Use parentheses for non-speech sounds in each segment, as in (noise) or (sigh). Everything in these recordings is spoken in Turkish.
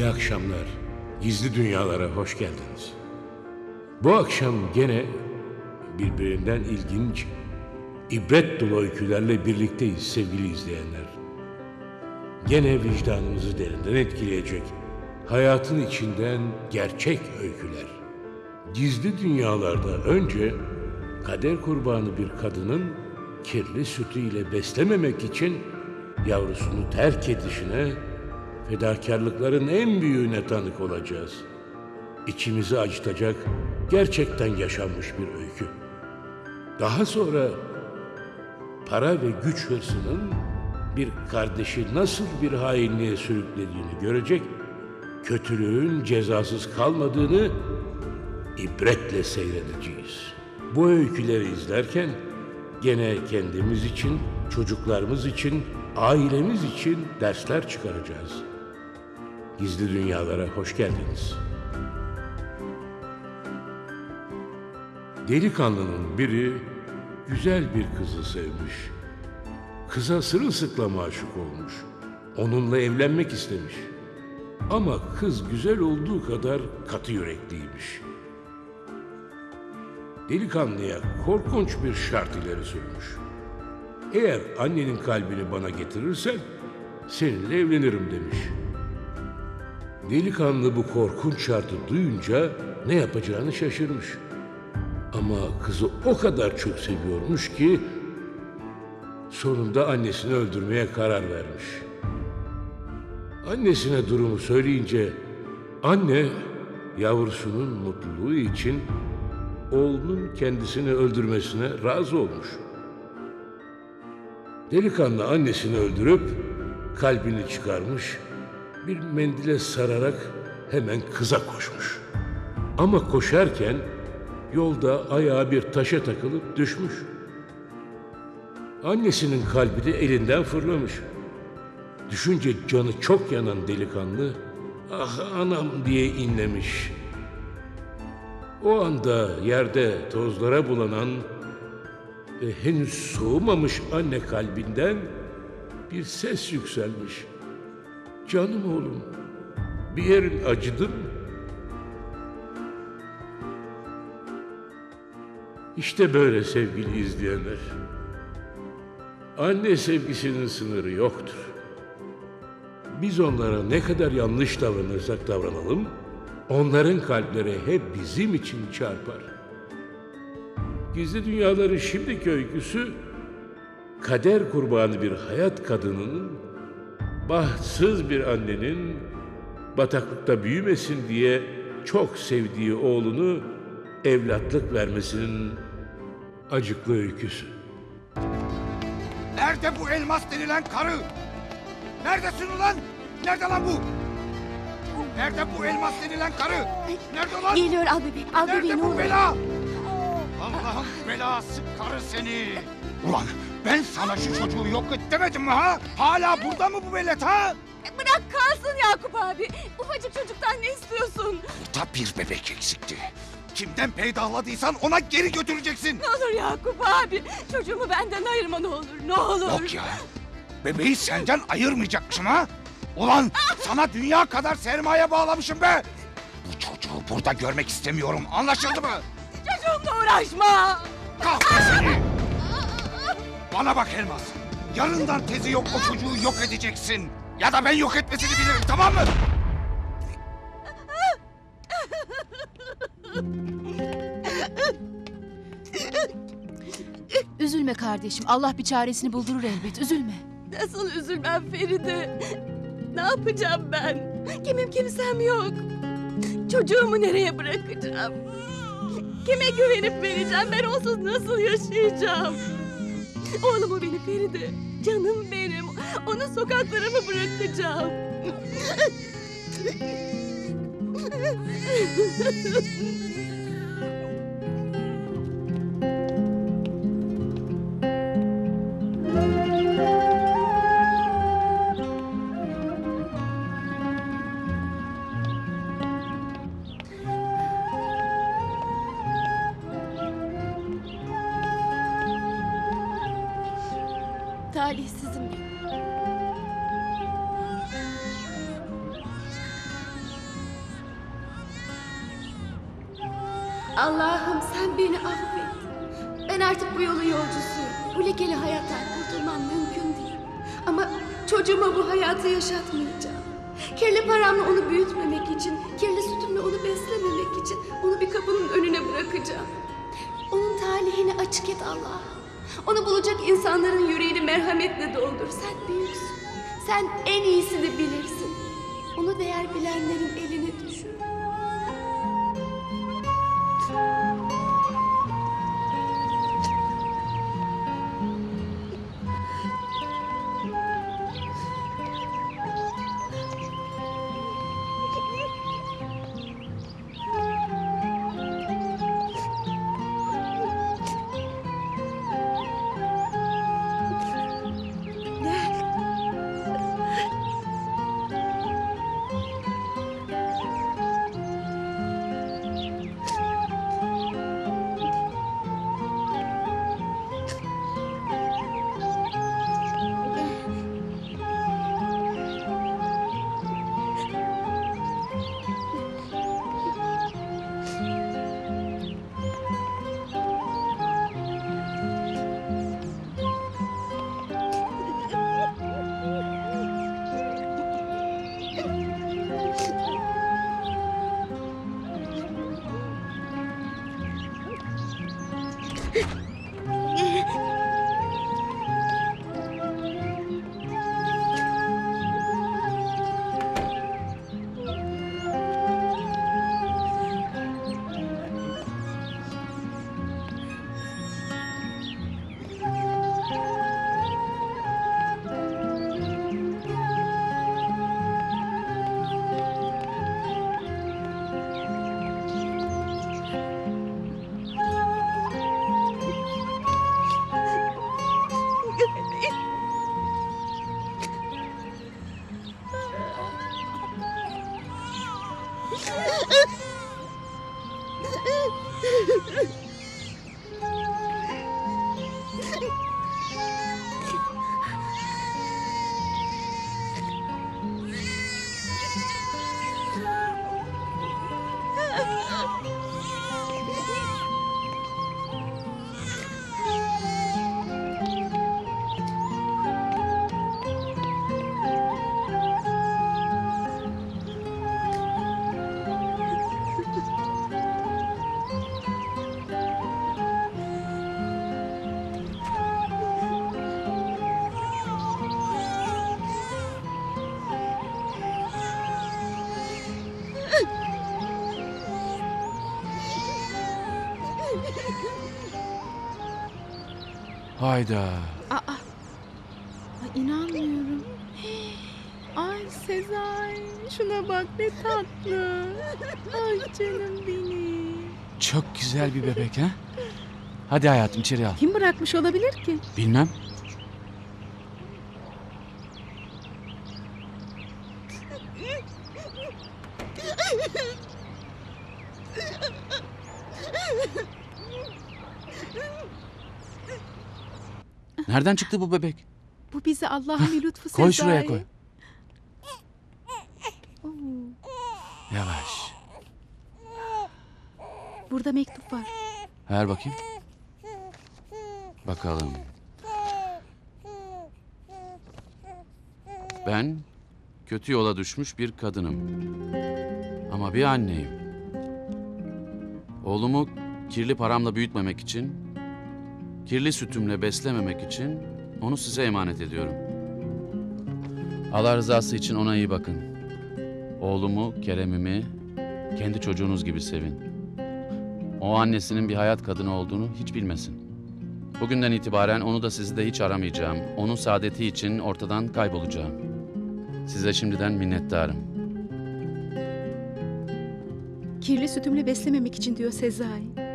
İyi akşamlar. Gizli dünyalara hoş geldiniz. Bu akşam gene birbirinden ilginç, ibret dolu öykülerle birlikteyiz sevgili izleyenler. Gene vicdanımızı derinden etkileyecek, hayatın içinden gerçek öyküler. Gizli dünyalarda önce kader kurbanı bir kadının kirli sütüyle beslememek için yavrusunu terk edişine, fedakarlıkların en büyüğüne tanık olacağız. İçimizi acıtacak, gerçekten yaşanmış bir öykü. Daha sonra para ve güç hırsının bir kardeşi nasıl bir hainliğe sürüklediğini görecek, kötülüğün cezasız kalmadığını ibretle seyredeceğiz. Bu öyküleri izlerken gene kendimiz için, çocuklarımız için, ailemiz için dersler çıkaracağız. Gizli dünyalara hoş geldiniz. Delikanlının biri güzel bir kızı sevmiş. Kıza sırılsıklam aşık olmuş. Onunla evlenmek istemiş. Ama kız güzel olduğu kadar katı yürekliymiş. Delikanlıya korkunç bir şart ileri sürmüş. Eğer annenin kalbini bana getirirsen seninle evlenirim demiş. Delikanlı bu korkunç şartı duyunca ne yapacağını şaşırmış. Ama kızı o kadar çok seviyormuş ki sonunda annesini öldürmeye karar vermiş. Annesine durumu söyleyince anne yavrusunun mutluluğu için oğlunun kendisini öldürmesine razı olmuş. Delikanlı annesini öldürüp kalbini çıkarmış, bir mendile sararak hemen kıza koşmuş. Ama koşarken yolda ayağı bir taşa takılıp düşmüş. Annesinin kalbi de elinden fırlamış. Düşünce canı çok yanan delikanlı, ah anam diye inlemiş. O anda yerde tozlara bulanan ve henüz soğumamış anne kalbinden bir ses yükselmiş. Canım oğlum, bir yerin acıdı mı? İşte böyle sevgili izleyenler. Anne sevgisinin sınırı yoktur. Biz onlara ne kadar yanlış davranırsak davranalım, onların kalpleri hep bizim için çarpar. Gizli Dünyaların şimdiki öyküsü, kader kurbanı bir hayat kadınının, bahtsız bir annenin, bataklıkta büyümesin diye çok sevdiği oğlunu evlatlık vermesinin acıklı öyküsü. Nerede bu elmas denilen karı? Neredesin ulan? Nerede lan bu? Nerede bu elmas denilen karı? Nerede lan? Geliyor al bebeğim. Al Nerede bebeğim ne bu olur. bela? Allah'ın belası karı seni. Ulan ben sana şu çocuğu yok et demedim mi ha? Hala burada mı bu velet ha? Bırak kalsın Yakup abi. Ufacık çocuktan ne istiyorsun? Burada bir bebek eksikti. Kimden peydahladıysan ona geri götüreceksin. Ne olur Yakup abi. Çocuğumu benden ayırma ne olur. Ne olur. Yok ya. Bebeği senden ayırmayacakmışım ha? Ulan sana dünya kadar sermaye bağlamışım be. Bu çocuğu burada görmek istemiyorum. Anlaşıldı mı? Çocuğumla uğraşma. Kahretsin. Bana bak Elmas. Yarından tezi yok o çocuğu yok edeceksin. Ya da ben yok etmesini bilirim tamam mı? Üzülme kardeşim. Allah bir çaresini buldurur elbet. Üzülme. Nasıl üzülmem Feride? Ne yapacağım ben? Kimim kimsem yok. Çocuğumu nereye bırakacağım? Kime güvenip vereceğim? Ben onsuz nasıl yaşayacağım? Oğlumu beni Feride. Canım benim. Onu sokaklara mı bırakacağım? (laughs) Talihsizim ben. Allah'ım sen beni affet. Ben artık bu yolun yolcusuyum. Bu lekeli hayattan kurtulmam mümkün değil. Ama çocuğuma bu hayatı yaşatmayacağım. Kirli paramla onu büyütmemek için, kirli sütümle onu beslememek için onu bir kapının önüne bırakacağım. Onun talihini açık et Allah'ım. Onu bulacak insanların yüreğini merhametle doldur. Sen büyüksün. Sen en iyisini bilirsin. Onu değer bilenlerin eline Hayda. Ay inanmıyorum. Ay Sezai şuna bak ne tatlı. Ay canım benim. Çok güzel bir bebek ha? Hadi hayatım içeri al. Kim bırakmış olabilir ki? Bilmem. Nereden çıktı bu bebek? Bu bize Allah'ın bir lütfu Koy Sezai. şuraya koy. Oo, Yavaş. burada mektup var. Ver bakayım. Bakalım. Ben kötü yola düşmüş bir kadınım. Ama bir anneyim. Oğlumu kirli paramla büyütmemek için, kirli sütümle beslememek için onu size emanet ediyorum. Allah rızası için ona iyi bakın. Oğlumu, Kerem'imi kendi çocuğunuz gibi sevin. O annesinin bir hayat kadını olduğunu hiç bilmesin. Bugünden itibaren onu da sizi de hiç aramayacağım. Onun saadeti için ortadan kaybolacağım. Size şimdiden minnettarım. Kirli sütümle beslememek için diyor Sezai.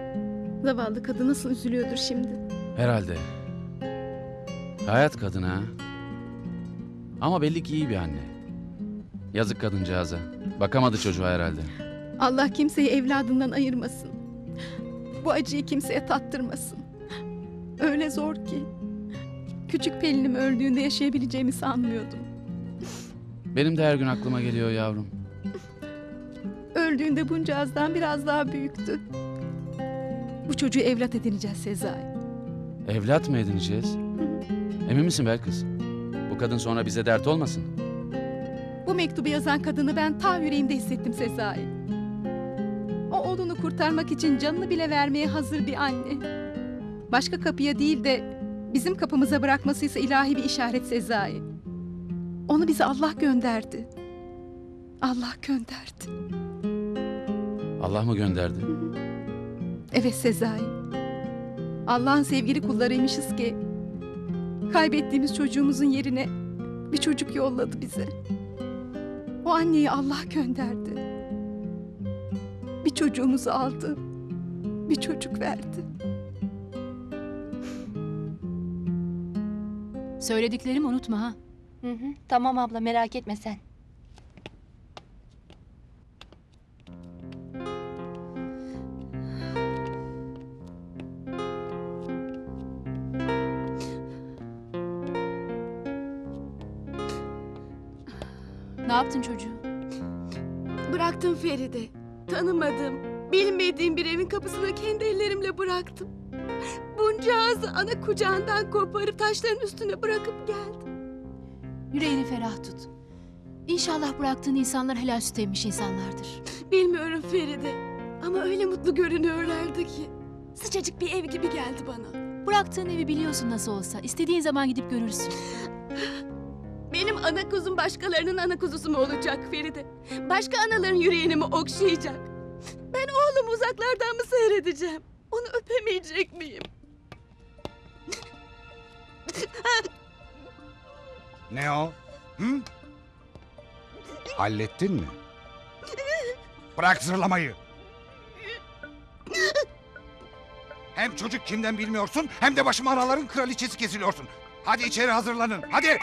Zavallı kadın nasıl üzülüyordur şimdi. Herhalde. Hayat kadına. Ama belli ki iyi bir anne. Yazık kadıncağıza. Bakamadı çocuğa herhalde. Allah kimseyi evladından ayırmasın. Bu acıyı kimseye tattırmasın. Öyle zor ki. Küçük Pelin'im öldüğünde yaşayabileceğimi sanmıyordum. Benim de her gün aklıma geliyor yavrum. Öldüğünde bunca azdan biraz daha büyüktü. Bu çocuğu evlat edineceğiz Sezai. Evlat mı edineceğiz? Emin misin Belkıs? Bu kadın sonra bize dert olmasın. Bu mektubu yazan kadını ben ta yüreğimde hissettim Sezai. O oğlunu kurtarmak için canını bile vermeye hazır bir anne. Başka kapıya değil de bizim kapımıza bırakmasıysa ilahi bir işaret Sezai. Onu bize Allah gönderdi. Allah gönderdi. Allah mı gönderdi? Evet Sezai. Allah'ın sevgili kullarıymışız ki kaybettiğimiz çocuğumuzun yerine bir çocuk yolladı bize. O anneyi Allah gönderdi. Bir çocuğumuzu aldı. Bir çocuk verdi. Söylediklerimi unutma ha. Hı hı. Tamam abla merak etme sen. yaptın çocuğu? Bıraktım Feride. Tanımadım, bilmediğim bir evin kapısına kendi ellerimle bıraktım. Bunca ağzı ana kucağından koparıp taşların üstüne bırakıp geldim. Yüreğini ferah tut. İnşallah bıraktığın insanlar helal süt emmiş insanlardır. Bilmiyorum Feride ama öyle mutlu görünüyorlardı ki. Sıcacık bir ev gibi geldi bana. Bıraktığın evi biliyorsun nasıl olsa. İstediğin zaman gidip görürsün. (laughs) Benim ana kuzum başkalarının ana kuzusu mu olacak Feride? Başka anaların yüreğini mi okşayacak? Ben oğlumu uzaklardan mı seyredeceğim? Onu öpemeyecek miyim? Ne o? Hı? Hallettin mi? Bırak zırlamayı. Hem çocuk kimden bilmiyorsun hem de başıma anaların kraliçesi kesiliyorsun. Hadi içeri hazırlanın. Hadi.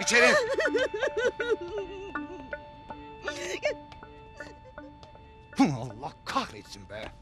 İçeri. (laughs) Allah kahretsin be.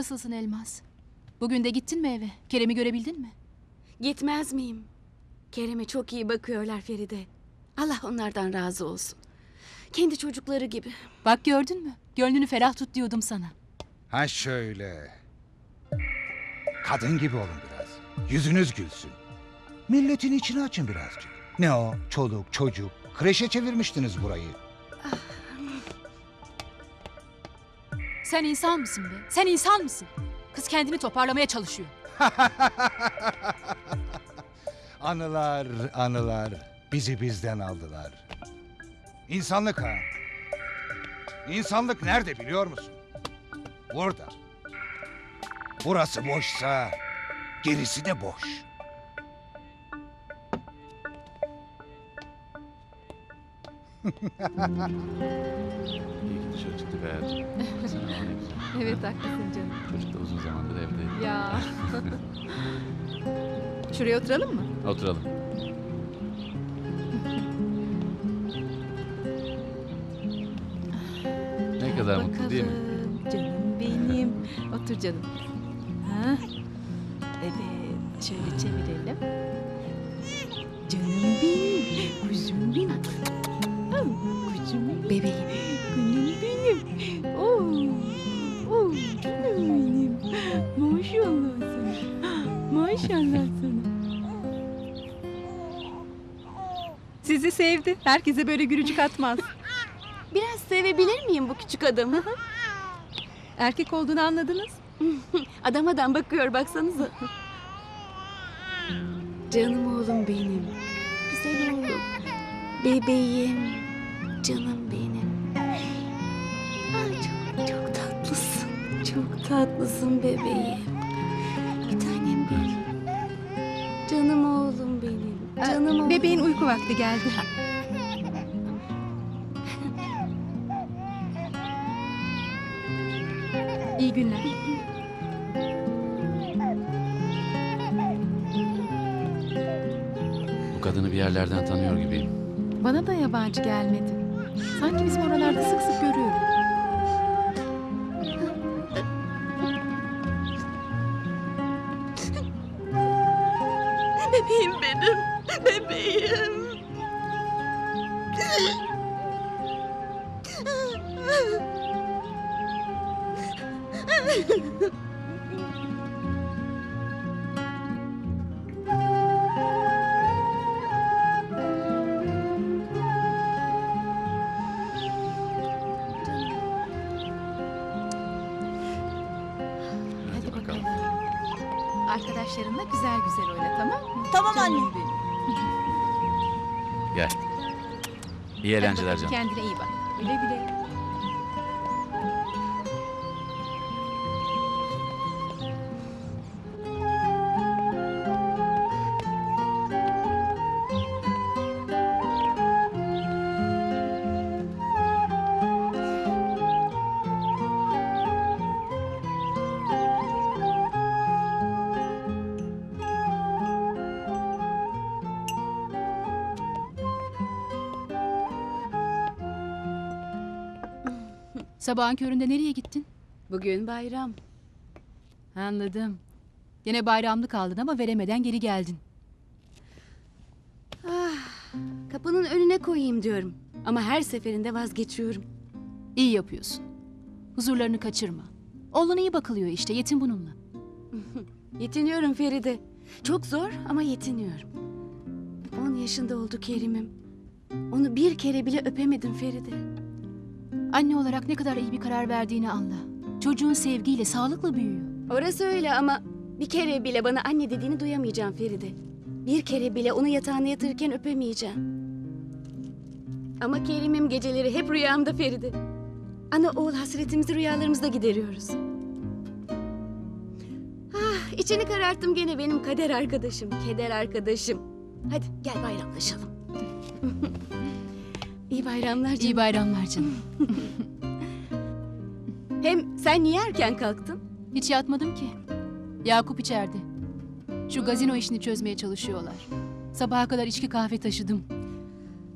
Nasılsın Elmas? Bugün de gittin mi eve? Kerem'i görebildin mi? Gitmez miyim? Kerem'e çok iyi bakıyorlar Feride. Allah onlardan razı olsun. Kendi çocukları gibi. Bak gördün mü? Gönlünü ferah tut diyordum sana. Ha şöyle. Kadın gibi olun biraz. Yüzünüz gülsün. Milletin içini açın birazcık. Ne o? Çoluk, çocuk. Kreşe çevirmiştiniz burayı. Sen insan mısın be? Sen insan mısın? Kız kendini toparlamaya çalışıyor. (laughs) Anılar, anılar. Bizi bizden aldılar. İnsanlık ha. İnsanlık nerede biliyor musun? Burada. Burası boşsa gerisi de boş. (laughs) İyi ki Evet haklısın canım. Çocuk da uzun zamandır evde. Ya. (laughs) Şuraya oturalım mı? Oturalım. Ne kadar mutlu değil mi? Bakalım, Canım benim. Otur canım. Ha? Evet, şöyle çevirelim. Canım benim, kuzum benim. Kuzum benim. Bebeğim. Sevdi. Herkese böyle gülücük atmaz. Biraz sevebilir miyim bu küçük adamı? Erkek olduğunu anladınız. (laughs) Adam adam bakıyor baksanıza. Canım oğlum benim. Güzel oğlum. Bebeğim. Canım benim. Ay Çok tatlısın. Çok tatlısın bebeğim. Bir tanem benim. Canım oğlum. Canım oğlum. Bebeğin uyku vakti geldi. İyi günler. Bu kadını bir yerlerden tanıyor gibiyim. Bana da yabancı gelmedi. Sanki bizim oralarda sık sık görüyorum. Arkadaşlarınla güzel güzel oyna tamam mı? Tamam Canım anne. benim. Gel. İyi eğlenceler canım. Kendine iyi bak. Güle güle. Sabahın köründe nereye gittin? Bugün bayram. Anladım. Yine bayramlık aldın ama veremeden geri geldin. Kapının önüne koyayım diyorum. Ama her seferinde vazgeçiyorum. İyi yapıyorsun. Huzurlarını kaçırma. Oğluna iyi bakılıyor işte yetim bununla. (laughs) Yetiniyorum Feride. Çok zor ama yetiniyorum. 10 yaşında oldu Kerim'im. Onu bir kere bile öpemedim Feride. Anne olarak ne kadar iyi bir karar verdiğini anla. Çocuğun sevgiyle, sağlıkla büyüyor. Orası öyle ama bir kere bile bana anne dediğini duyamayacağım Feride. Bir kere bile onu yatağına yatırırken öpemeyeceğim. Ama Kerim'im geceleri hep rüyamda Feride. Ana oğul hasretimizi rüyalarımızda gideriyoruz. Ah, içini kararttım gene benim kader arkadaşım, keder arkadaşım. Hadi gel bayramlaşalım. (laughs) İyi bayramlar canım. İyi bayramlar canım. (laughs) Hem sen niye erken kalktın? Hiç yatmadım ki. Yakup içeride. Şu gazino işini çözmeye çalışıyorlar. Sabaha kadar içki kahve taşıdım.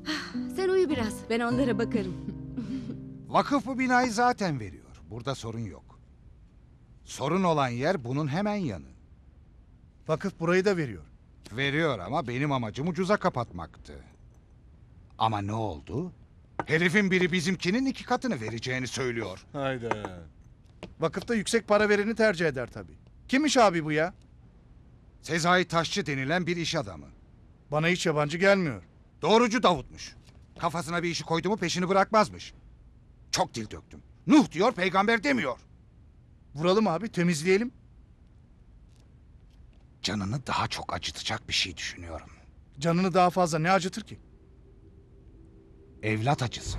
(sighs) Sen uyu biraz, ben onlara bakarım. (laughs) Vakıf bu binayı zaten veriyor. Burada sorun yok. Sorun olan yer bunun hemen yanı. Vakıf burayı da veriyor. Veriyor ama benim amacım ucuza kapatmaktı. Ama ne oldu? Herifin biri bizimkinin iki katını vereceğini söylüyor. Hayda. Vakıfta yüksek para vereni tercih eder tabii. Kimmiş abi bu ya? Sezai Taşçı denilen bir iş adamı. Bana hiç yabancı gelmiyor. Doğrucu Davut'muş. Kafasına bir işi koydu mu peşini bırakmazmış. Çok dil döktüm. Nuh diyor peygamber demiyor. Vuralım abi temizleyelim. Canını daha çok acıtacak bir şey düşünüyorum. Canını daha fazla ne acıtır ki? Evlat acısı.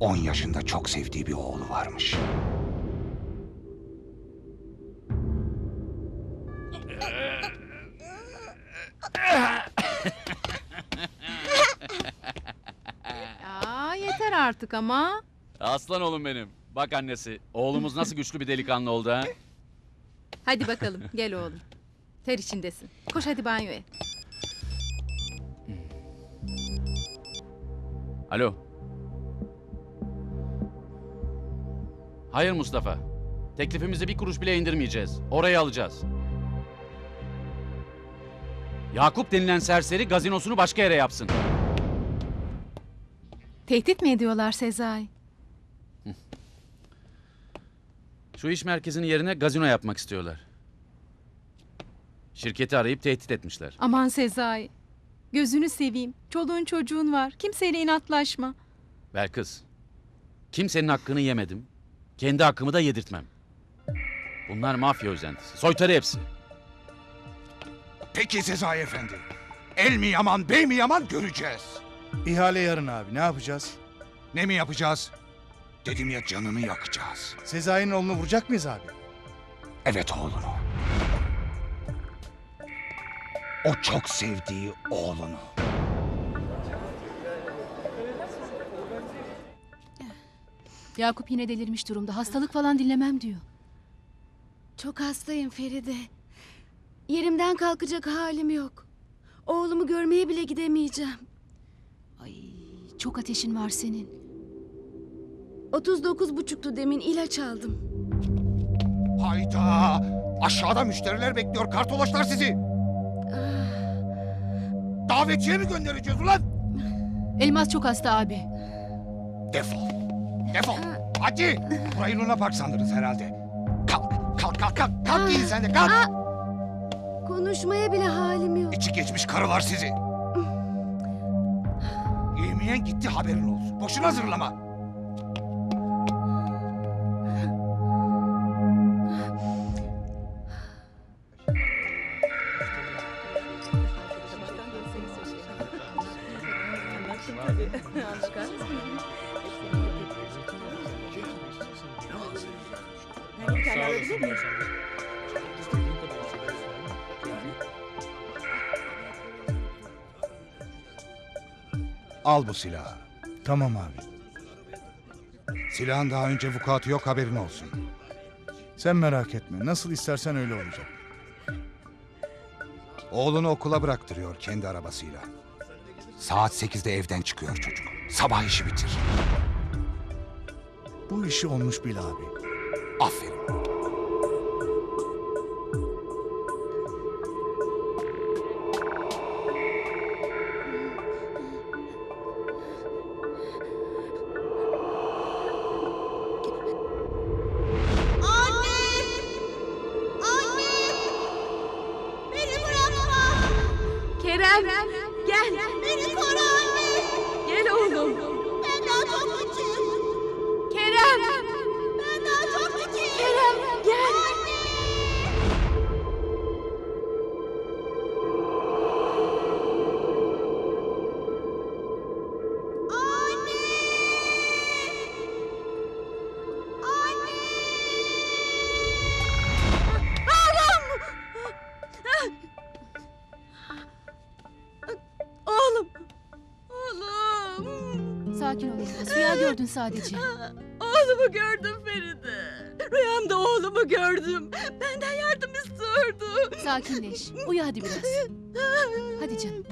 10 yaşında çok sevdiği bir oğlu varmış. Aa yeter artık ama. Aslan oğlum benim. Bak annesi. Oğlumuz nasıl güçlü bir delikanlı oldu ha? Hadi bakalım gel oğlum. Ter içindesin. Koş hadi banyoya. Alo. Hayır Mustafa. Teklifimizi bir kuruş bile indirmeyeceğiz. Orayı alacağız. Yakup denilen serseri gazinosunu başka yere yapsın. Tehdit mi ediyorlar Sezai? Şu iş merkezinin yerine gazino yapmak istiyorlar. Şirketi arayıp tehdit etmişler. Aman Sezai. Gözünü seveyim. Çoluğun çocuğun var. Kimseyle inatlaşma. Belkıs. Kimsenin hakkını yemedim. Kendi hakkımı da yedirtmem. Bunlar mafya özentisi. Soytarı hepsi. Peki Sezai Efendi. El mi yaman, bey mi yaman göreceğiz. İhale yarın abi ne yapacağız? Ne mi yapacağız? Dedim ya canını yakacağız. Sezai'nin oğlunu vuracak mıyız abi? Evet oğlunu. O çok sevdiği oğlunu. Yakup yine delirmiş durumda. Hastalık falan dinlemem diyor. Çok hastayım Feride. Yerimden kalkacak halim yok. Oğlumu görmeye bile gidemeyeceğim. Ay, çok ateşin var senin. 39 buçuktu demin ilaç aldım. Hayda! Aşağıda müşteriler bekliyor. Kartoloşlar sizi. Davetiye mi göndereceğiz ulan? Elmas çok hasta abi. Defol. Defol. Hadi. Burayı Luna Park sandınız herhalde. Kalk. Kalk kalk kalk. Kalk giyin sen de kalk. Konuşmaya bile halim yok. İçi geçmiş karılar sizi. Yemeyen gitti haberin olsun. Boşuna Al bu silahı. Tamam abi. Silahın daha önce vukuatı yok haberin olsun. Sen merak etme. Nasıl istersen öyle olacak. Oğlunu okula bıraktırıyor kendi arabasıyla. Saat 8'de evden çıkıyor çocuk. Sabah işi bitir. Bu işi olmuş bil abi. Sadece. (laughs) Oğlumu gördüm Feride. Rüyamda oğlumu gördüm. Benden yardım istiyordu. Sakinleş. Uyu hadi biraz. Hadi canım.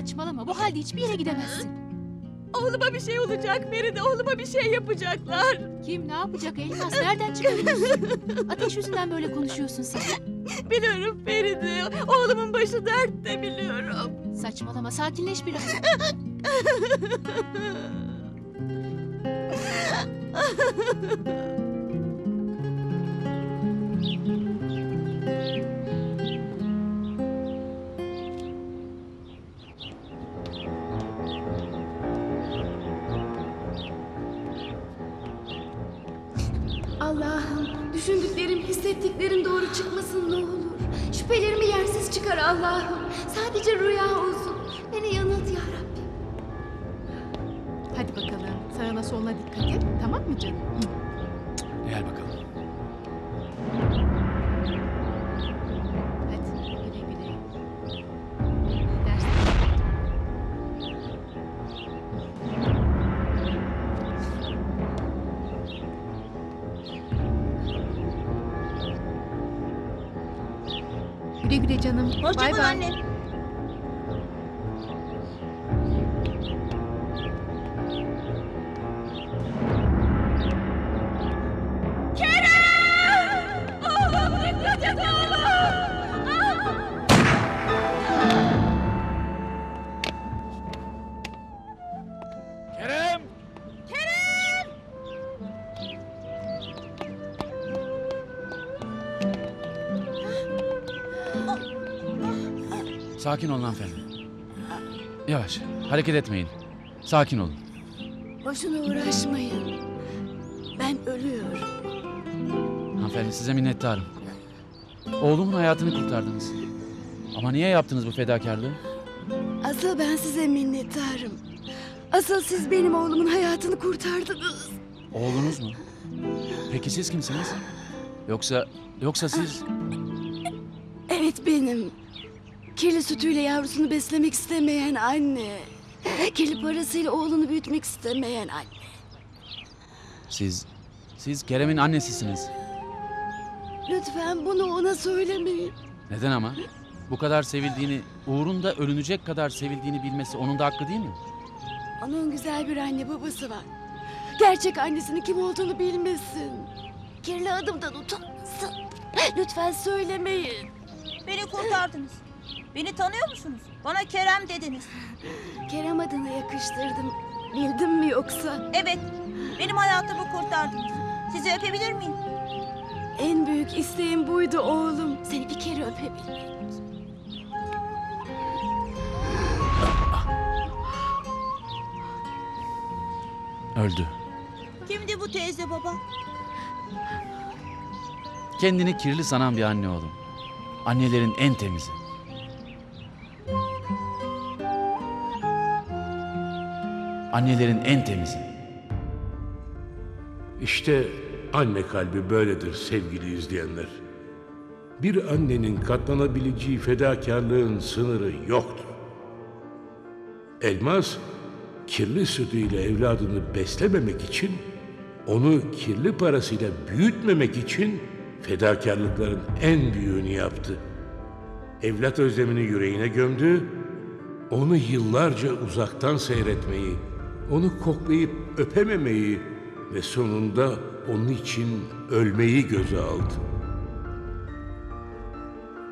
Saçmalama. Bu halde hiçbir yere gidemezsin. Oğluma bir şey olacak Feride. Oğluma bir şey yapacaklar. Kim ne yapacak Elmas? Nereden çıkarıyorsun? Ateş yüzünden böyle konuşuyorsun sen. Biliyorum Feride. Oğlumun başı dertte biliyorum. Saçmalama. Sakinleş biraz. (laughs) hissettiklerim doğru çıkmasın ne olur. Şüphelerimi yersiz çıkar Allah'ım. Sadece rüya olsun. Beni yanılt ya Rabbi. Hadi bakalım. Sağına soluna dikkat et. Tamam mı canım? Hı. Güle canım. Bay bay. Sakin olun hanımefendi. Yavaş. Hareket etmeyin. Sakin olun. Boşuna uğraşmayın. Ben ölüyorum. Hanımefendi size minnettarım. Oğlumun hayatını kurtardınız. Ama niye yaptınız bu fedakarlığı? Asıl ben size minnettarım. Asıl siz benim oğlumun hayatını kurtardınız. Oğlunuz mu? Peki siz kimsiniz? Yoksa yoksa siz Evet benim. Kirli sütüyle yavrusunu beslemek istemeyen anne. Kirli parasıyla oğlunu büyütmek istemeyen anne. siz siz Kerem'in annesisiniz. Lütfen bunu ona söylemeyin. Neden ama? Bu kadar sevildiğini, uğrunda ölünecek kadar sevildiğini bilmesi onun da hakkı değil mi? Onun güzel bir anne babası var. Gerçek annesinin kim olduğunu bilmesin. Kirli adımdan utanmasın. Lütfen söylemeyin. Beni kurtardınız. Beni tanıyor musunuz? Bana Kerem dediniz. Kerem adına yakıştırdım. Bildim mi yoksa? Evet, benim hayatımı kurtardınız. Sizi öpebilir miyim? En büyük isteğim buydu oğlum. Seni bir kere öpebilmek. Öldü. Kimdi bu teyze baba? Kendini kirli sanan bir anne oğlum. Annelerin en temizi. Annelerin en temizi. İşte anne kalbi böyledir sevgili izleyenler. Bir annenin katlanabileceği fedakarlığın sınırı yoktur. Elmas, kirli sütüyle evladını beslememek için, onu kirli parasıyla büyütmemek için fedakarlıkların en büyüğünü yaptı. Evlat özlemini yüreğine gömdü, onu yıllarca uzaktan seyretmeyi, onu koklayıp öpememeyi ve sonunda onun için ölmeyi göze aldı.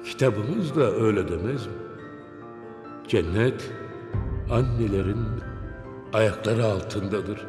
Kitabımız da öyle demez mi? Cennet annelerin ayakları altındadır.